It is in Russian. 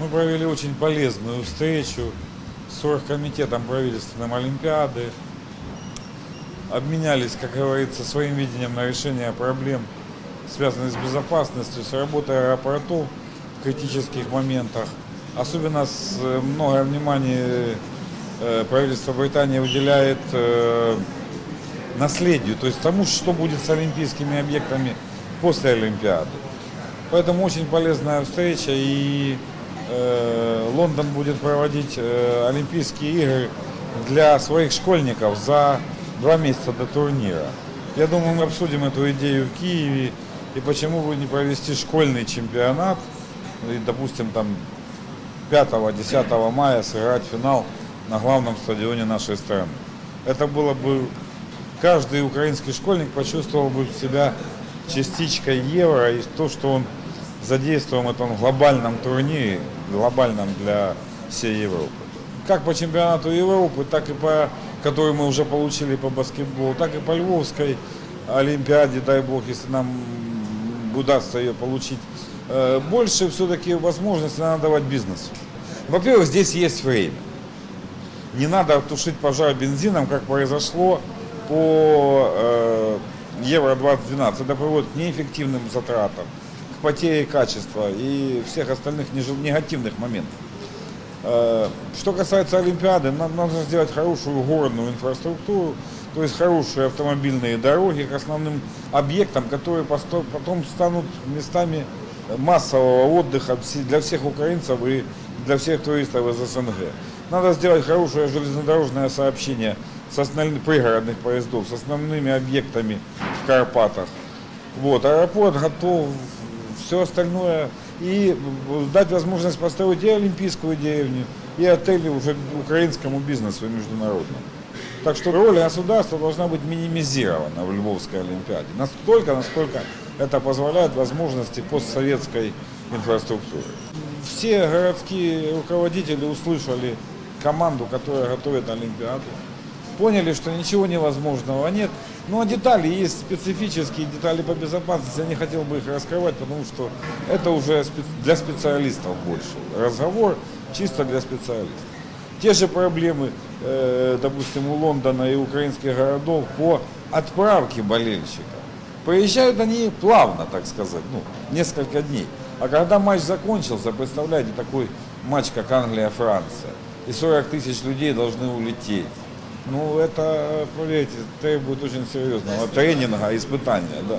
Мы провели очень полезную встречу с оргкомитетом правительственной Олимпиады. Обменялись, как говорится, своим видением на решение проблем, связанных с безопасностью, с работой аэропортов в критических моментах. Особенно с, э, многое внимание э, правительство Британии уделяет э, наследию, то есть тому, что будет с олимпийскими объектами после Олимпиады. Поэтому очень полезная встреча и Лондон будет проводить э, Олимпийские игры для своих школьников за два месяца до турнира. Я думаю, мы обсудим эту идею в Киеве и почему бы не провести школьный чемпионат и, допустим, там 5-10 мая сыграть финал на главном стадионе нашей страны. Это было бы каждый украинский школьник почувствовал бы себя частичкой евро и то, что он задействован в этом глобальном турнире, глобальном для всей Европы. Как по чемпионату Европы, так и по, который мы уже получили по баскетболу, так и по Львовской Олимпиаде, дай бог, если нам удастся ее получить. Э, Больше все-таки возможности надо давать бизнесу. Во-первых, здесь есть время. Не надо тушить пожар бензином, как произошло по э, Евро-2012. Это приводит к неэффективным затратам, к потере качества и всех остальных негативных моментов. Э, Что касается Олимпиады, нам нужно сделать хорошую горную инфраструктуру, то есть хорошие автомобильные дороги к основным объектам, которые потом станут местами массового отдыха для всех украинцев и для всех туристов из СНГ. Надо сделать хорошее железнодорожное сообщение с основными пригородных поездов, с основными объектами в Карпатах. Вот, аэропорт готов, все остальное. И дать возможность построить и Олимпийскую деревню, и отели уже украинскому бизнесу международному. Так что роль государства должна быть минимизирована в Львовской Олимпиаде. Настолько, насколько это позволяет возможности постсоветской инфраструктуры. Все городские руководители услышали команду, которая готовит Олимпиаду. Поняли, что ничего невозможного нет. Ну а детали есть специфические детали по безопасности. Я не хотел бы их раскрывать, потому что это уже для специалистов больше. Разговор чисто для специалистов. Те же проблемы, э, допустим, у Лондона и украинских городов по отправке болельщиков. Приезжают они плавно, так сказать, ну, несколько дней. А когда матч закончился, представляете, такой матч, как Англия-Франция, и 40 тысяч людей должны улететь. Ну, это, поверьте, требует очень серьезного тренинга, испытания, да.